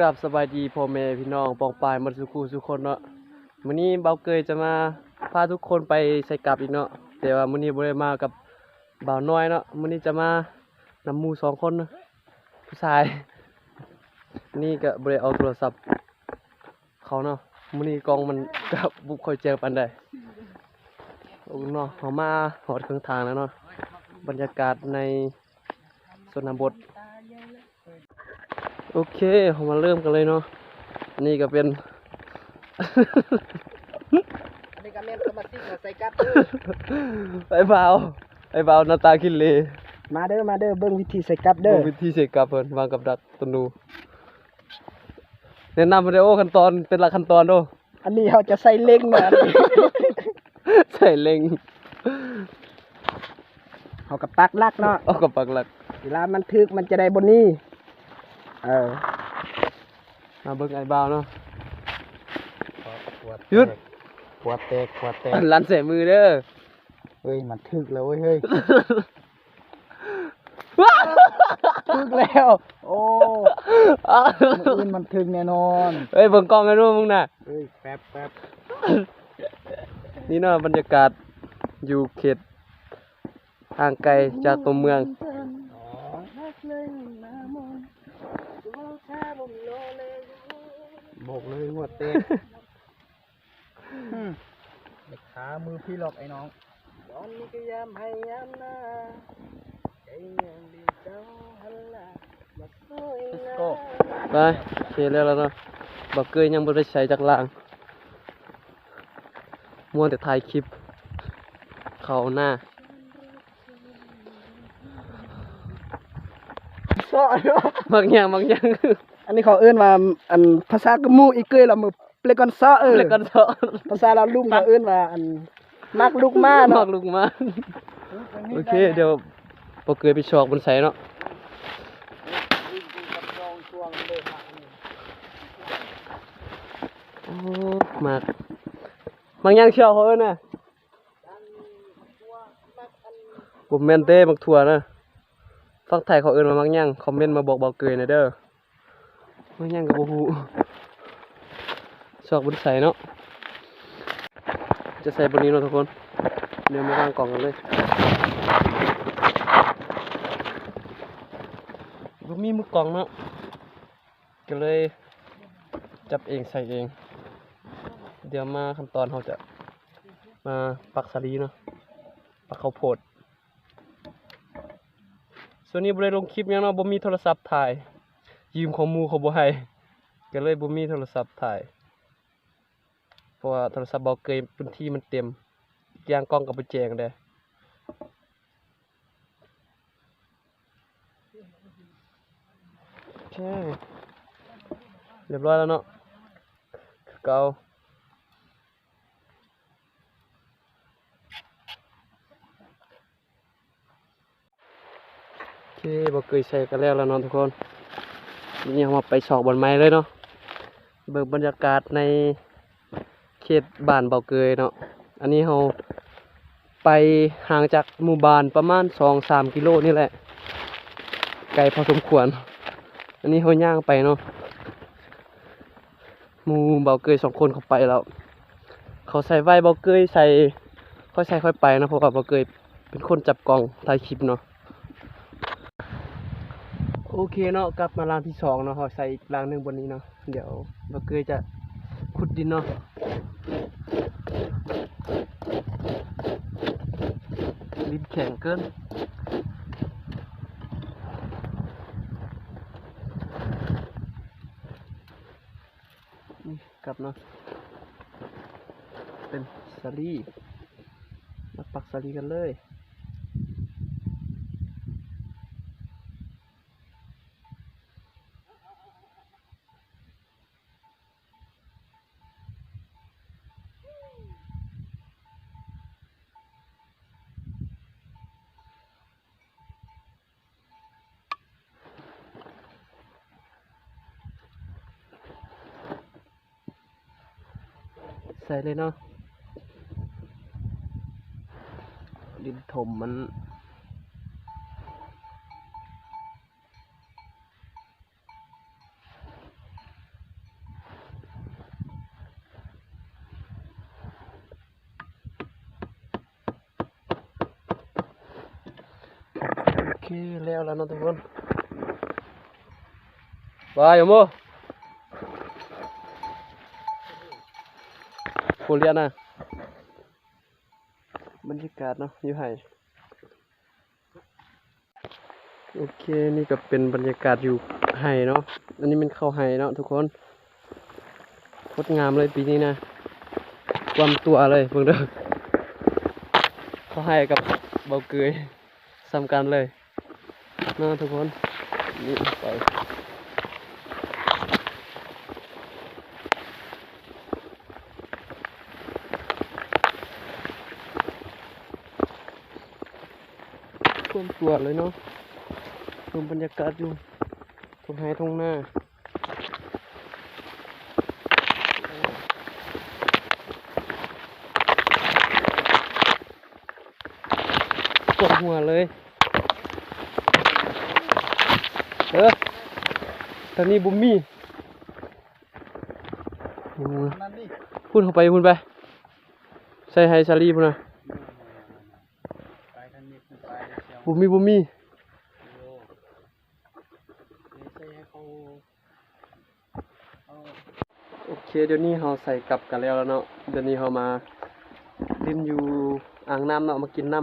กราบสบายดีพ่อแม่พี่น้องปองปายมดสุขุสุคนเนาะมื้อนี้เบาเกยจะมาพาทุกคนไปใส่กลับอีกเนาะแต่ว่ามื้อนี้บ่ได้มากับบ่าวน้อยเนาะมื้อนี้จะมานำหมู่สองคนเนาะผู้ชาย นี่ก็บ่ได้เอาโทรศัพท์เขาเนาะมื้อนี้กล้องมันก็บ่ค่อยเจอปานใดโอ้เนาะเขามาฮอดครึ่งทางแล้วเนาะบรรยากาศในชนบท โอเคเรามาเริ่มกันเลยเนาะนี่ก็เป็น อันนี้ก็แม่นสมาชิกมาใส่กับไอ้เบาไอ้เบาหน้าตากินเลยมาเด้อมาเด้อเบิ่งวิธีใส่กับเด้อวิธีเสกกับเพิ่นวางกับดักตวนูแนะนำมาเลยโอ้ขั้นตอนเป็นหลักขั้นตอนโอ้อันนี้เขาจะใส่เล็งนะอันนี้ใส่เล็งเขากับปักลักเนาะเอากับปักหลักเวลามันทึกมันจะได้บนนี้ เออมาเบิ่งไอ้เบาเนาะขวดหยุดขวดแตกขวดแตกลันใส่มือเด้อเฮ้ยมันทึกแล้วเว้ยเฮ้ยทึกแล้ว โอ้มื้ออื่นมันทึกแน่นอนเฮ้ยเบิ่งกล้องกันดูมึงน่ะเฮ้ยแป๊บแป๊บนี่เนาะบรรยากาศอยู่เขตห่างไกลจากตัวเมือง อ๋อบอกเลยหัวเตะเด็กขามือ พี่หลอกไอ้น้องตอนนี้ก็ยามให้ยามหน้าใจยังดีเจ้าหันละมาสวยนะ go ไปโอเคแล้วแล้วเนาะบักเกยยังบ่ได้ใช้จากล่างมัวแต่ถ่ายคลิป เขาหน้าสอเนาะบางอย่างบางอย่างอันนี้เขาเอื้นว่าอันภาษากะมูอีกเกยเรามือเปลกอนซอเออแล้วก็เถอะภาษาเราลุ่มเขาเอื้นว่าอัน มักลูกมาบอเนาะกลูกมา โอเค เดี๋ยวบักเกยไปชอกบนไสเนาะ โอ้มากบางย่างเชียวเขาเอิ้นน่ะผมแมนเต้มักถั่วนะฟังไทยเขาเอิ้นว่ามักย่างคอมเมนต์มาบอกบอกเกยหน่อยเด้อมักย่างก็บ่ฮู้ชอกบนไสเนาะ จะใส่บนนี้เนาะทุกคน เดี๋ยวมาวางกล่องกันเลยบ่มีมือกล่องเนาะก็เลยจับเองใส่เอง เดี๋ยวมาขั้นตอนเขาจะมาปักสลีเนาะปักข้าวโพด ส่วนนี้บ่ได้ลงคลิปยังเนาะบ่มีโทรศัพท์ถ่าย ยืมของมูเขาบ่ให้ก็เลยบ่มีโทรศัพท์ถ่าย ราะว่าโทรศัพท์เบาเกยพื้นที่มันเต็มย่างกล้องกับไปแจงได้โอเคเรียบร้อยแล้วเนาะคือเก่าโอเคบอกเคยใส่กันแล้วแล้วเนาะทุกคนนี่เรามาไปสอบบนไม้เลยเนาะเบิกบรรยากาศใน เขตบ้านเบาเกยเนาะ อันนี้เราไปห่างจากหมู่บ้านประมาณสองสามกิโลนี่แหละ ไกลพอสมควร อันนี้เขาย่างไปเนาะหมู่เบาเกยสองคนเขาไปแล้ว เขาใส่ไว้เบาเกยใส่ค่อยใส่ค่อยไปนะเพราะว่าเบาเกยเป็นคนจับกล้องถ่ายคลิปเนาะ โอเคเนาะกลับมาร้านที่สองเนาะเขาใส่อีกรางหนึ่งบนนี้เนาะ เดี๋ยวเบาเกยจะขุดดินเนาะ ดินแข็งเกินนี่กลับเนาะเป็นสลีมาปักสลีกันเลย ใสเลยเนาะดินถมมันคแล้วแล้วนะทุกคนบายโม โคเรียนนะบรรยากาศเนาะอยู่ไห้โอเคนี่ก็เป็นบรรยากาศอยู่ไห้เนาะอันนี้มันเข้าไห้เนาะทุกคนโคตรงามเลยปีนี้นะ ความตัวเลยเพิ่งเด้อเข้าไห้กับเบาเกยซ้ำกันเลยเนาะทุกคนนี่ไป ความตัวเลยเนาะชมบรรยากาศอยู่ตรงไห้ตรงหน้าปวดหัวเลย เออตอนนี้บุมมี่โอ้ยนั่นดิพูดเข้าไปพูดไป ใส่ไฮซารีพูดนะ ไปทางนี้ไปเชียว บุมมี่บุมมี่โอเคเดี๋ยวนี้เราใส่กลับกันแล้วแล้วเนาะเดี๋ยวนี้เรามาลิ้นอยู่อ่างน้ำเนาะมากินน้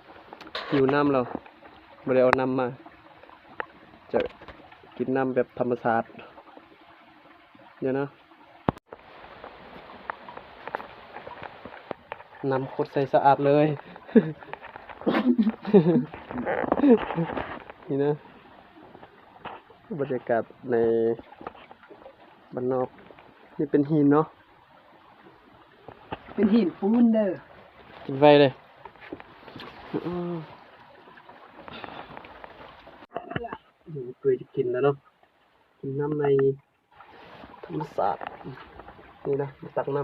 ำหิวน้ำเราไม่ได้เอาน้ำมา จะกินน้ำแบบธรรมชาติเดี๋ยวนะน้ำโคตรใสสะอาดเลย นี่นะ บรรยากาศในบ้านนอก นี่เป็นหินเนาะ เป็นหินปูนเด้อกินไฟเลยอืมเดี๋ยวเคยจะกินแล้วเนาะ กินน้ำในธรรมศาสตร์นี่นะมาตักน้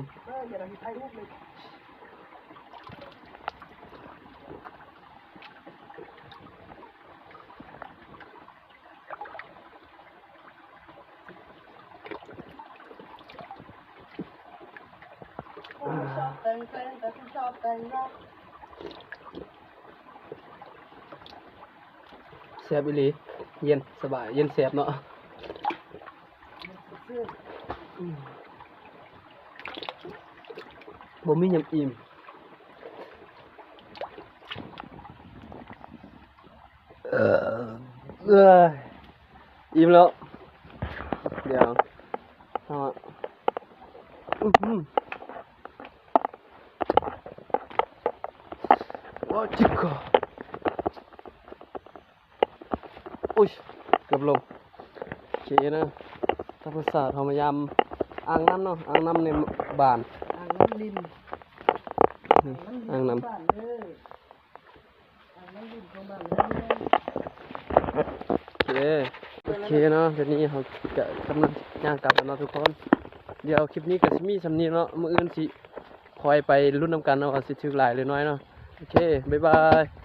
เอออย่าไปถ่ายรูปเลยชอบแต่งเพลงแต่ฉันชอบแต่งรักำแซ่บอีหลีเย็นสบาย เย็นแซ่บเนาะอืมบ่มียำอิ่มเออเอ้ยอิ่มแล้ว เดี๋ยวเอาอะอื้อหือว้าวจิกกะ อุ้ย เกือบลงโอเคนะธรรมศาสตร์เขามายามอ่างน้ำเนาะอ่างน้ำในบ้านอ่างน้ำดินนี่อ่างน้บ้านเด้ออ่างน้ำดินของบ้านเด้อำโอเคโอเคเนาะเดี๋ยวนี้เขาจะกำลังย่างกลับแล้วเนาะทุกคน เดี๋ยวคลิปนี้ก็สิมีสำนีเนาะมื้ออื่นสิคอยไปรุ่นนำกันเนาะว่าสิถึกหลายหรือน้อยเนาะโอเค บ๊ายบาย